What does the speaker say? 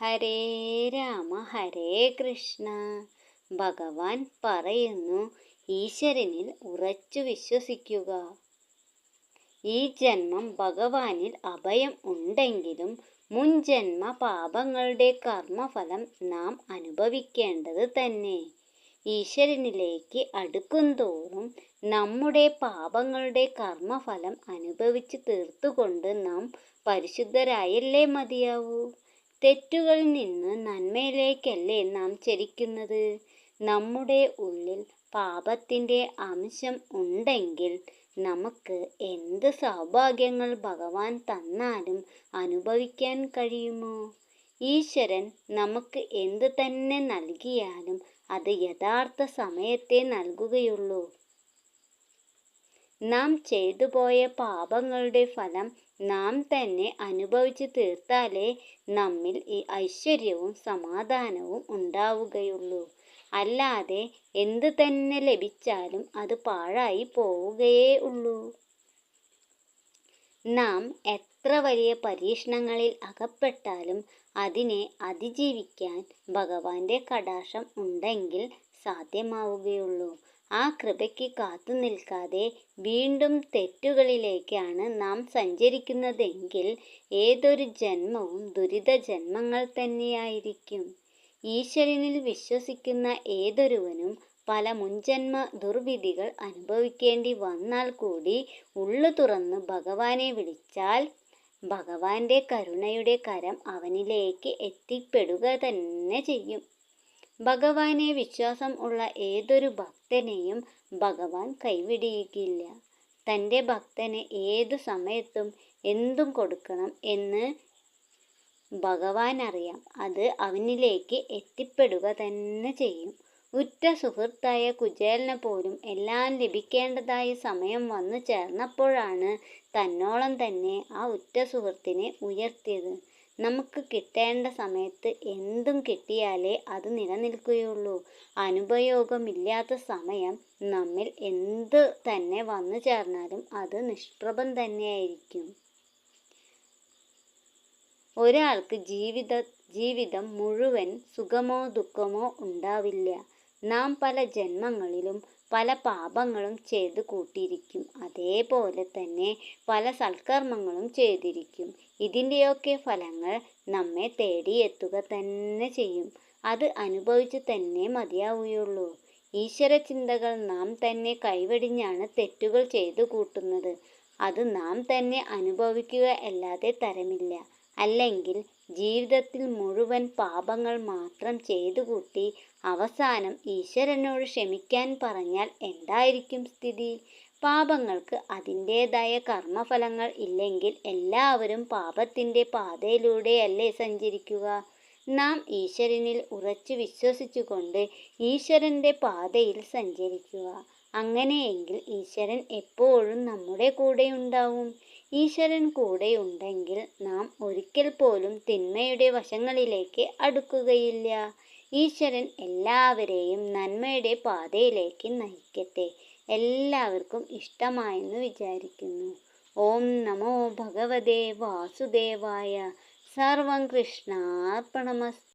ഹരേ രാമ ഹരേ കൃഷ്ണ. ഭഗവാൻ പറയുന്നു ഈശ്വരനിൽ ഉറച്ചു വിശ്വസിക്കുക. ഈ ജന്മം ഭഗവാനിൽ അഭയം ഉണ്ടെങ്കിലും മുൻജന്മ പാപങ്ങളുടെ കർമ്മഫലം നാം അനുഭവിക്കേണ്ടത് തന്നെ. ഈശ്വരനിലേക്ക് അടുക്കുന്തോറും നമ്മുടെ പാപങ്ങളുടെ കർമ്മഫലം അനുഭവിച്ച് തീർത്തുകൊണ്ട് നാം പരിശുദ്ധരായല്ലേ മതിയാവൂ? തെറ്റുകളിൽ നിന്ന് നന്മയിലേക്കല്ലേ നാം ചരിക്കുന്നത്? നമ്മുടെ ഉള്ളിൽ പാപത്തിന്റെ അംശം ഉണ്ടെങ്കിൽ നമുക്ക് എന്ത് സൗഭാഗ്യങ്ങൾ ഭഗവാൻ തന്നാലും അനുഭവിക്കാൻ കഴിയുമോ? ഈശ്വരൻ നമുക്ക് എന്ത് തന്നെ നൽകിയാലും അത് യഥാർത്ഥ സമയത്തെ നൽകുകയുള്ളൂ. നാം ചെയ്തു പോയ പാപങ്ങളുടെ ഫലം നാം തന്നെ അനുഭവിച്ചു തീർത്താലേ നമ്മിൽ ഈ ഐശ്വര്യവും സമാധാനവും ഉണ്ടാവുകയുള്ളൂ. അല്ലാതെ എന്ത് തന്നെ ലഭിച്ചാലും അത് പാഴായി പോവുകയേ ഉള്ളൂ. നാം എത്ര വലിയ പരീക്ഷണങ്ങളിൽ അകപ്പെട്ടാലും അതിനെ അതിജീവിക്കാൻ ഭഗവാന്റെ കടാക്ഷം ഉണ്ടെങ്കിൽ സാധ്യമാവുകയുള്ളൂ. ആ കൃപയ്ക്ക് കാത്തു നിൽക്കാതെ വീണ്ടും തെറ്റുകളിലേക്കാണ് നാം സഞ്ചരിക്കുന്നതെങ്കിൽ ഏതൊരു ജന്മവും ദുരിത ജന്മങ്ങൾ തന്നെയായിരിക്കും. ഈശ്വരനിൽ വിശ്വസിക്കുന്ന ഏതൊരുവനും പല മുൻജന്മ ദുർവിധികൾ അനുഭവിക്കേണ്ടി വന്നാൽ കൂടി ഉള്ളു തുറന്ന് ഭഗവാനെ വിളിച്ചാൽ ഭഗവാന്റെ കരുണയുടെ കരം അവനിലേക്ക് എത്തിപ്പെടുക തന്നെ ചെയ്യും. ഭഗവാനെ വിശ്വാസം ഉള്ള ഏതൊരു ഭക്തനെയും ഭഗവാൻ കൈവിടിയിക്കില്ല തന്റെ ഭക്തന് ഏതു സമയത്തും എന്തും കൊടുക്കണം എന്ന് ഭഗവാൻ അറിയാം അത് അവനിലേക്ക് എത്തിപ്പെടുക തന്നെ ചെയ്യും. ഉറ്റ സുഹൃത്തായ കുചേലന് പോലും എല്ലാം ലഭിക്കേണ്ടതായ സമയം വന്നു ചേർന്നപ്പോഴാണ് തന്നോളം തന്നെ ആ ഉറ്റ സുഹൃത്തിനെ ഉയർത്തിയത്. നമുക്ക് കിട്ടേണ്ട സമയത്ത് എന്തും കിട്ടിയാലേ അത് നിലനിൽക്കുകയുള്ളൂ. അനുപയോഗമില്ലാത്ത സമയം നമ്മിൽ എന്ത് തന്നെ വന്നു ചേർന്നാലും അത് നിഷ്പ്രഭം തന്നെയായിരിക്കും. ഒരാൾക്ക് ജീവിത ജീവിതം മുഴുവൻ സുഖമോ ദുഃഖമോ ഉണ്ടാവില്ല. നാം പല ജന്മങ്ങളിലും പല പാപങ്ങളും ചെയ്ത് കൂട്ടിയിരിക്കും. അതേപോലെ തന്നെ പല സൽക്കർമ്മങ്ങളും ചെയ്തിരിക്കും. ഇതിന്റെയൊക്കെ ഫലങ്ങൾ നമ്മെ തേടിയെത്തുക തന്നെ ചെയ്യും. അത് അനുഭവിച്ച് തന്നെ മതിയാവുകയുള്ളൂ. ഈശ്വര ചിന്തകൾ നാം തന്നെ കൈവെടിഞ്ഞാണ് തെറ്റുകൾ ചെയ്തു കൂട്ടുന്നത്. അത് നാം തന്നെ അനുഭവിക്കുക അല്ലാതെ തരമില്ല. അല്ലെങ്കിൽ ജീവിതത്തിൽ മുഴുവൻ പാപങ്ങൾ മാത്രം ചെയ്തു കൂട്ടി അവസാനം ഈശ്വരനോട് ക്ഷമിക്കാൻ പറഞ്ഞാൽ എന്തായിരിക്കും സ്ഥിതി? പാപങ്ങൾക്ക് അതിന്റേതായ കർമ്മഫലങ്ങൾ ഇല്ലെങ്കിൽ എല്ലാവരും പാപത്തിന്റെ പാതയിലൂടെയല്ലേ സഞ്ചരിക്കുക? നാം ഈശ്വരനിൽ ഉറച്ചു വിശ്വസിച്ചുകൊണ്ട് ഈശ്വരന്റെ പാതയിൽ സഞ്ചരിക്കുക. അങ്ങനെയെങ്കിൽ ഈശ്വരൻ എപ്പോഴും നമ്മുടെ കൂടെ ഉണ്ടാവും ഈശ്വരൻ കൂടെ ഉണ്ടെങ്കിൽ നാം ഒരിക്കൽ പോലും തിന്മയുടെ വശങ്ങളിലേക്ക് അടുക്കുകയില്ല. ഈശ്വരൻ എല്ലാവരെയും നന്മയുടെ പാതയിലേക്ക് നയിക്കട്ടെ. എല്ലാവർക്കും ഇഷ്ടമായെന്ന് വിചാരിക്കുന്നു. ഓം നമോ ഭഗവതേ വാസുദേവായ. സർവം കൃഷ്ണാർപ്പണമസ്തു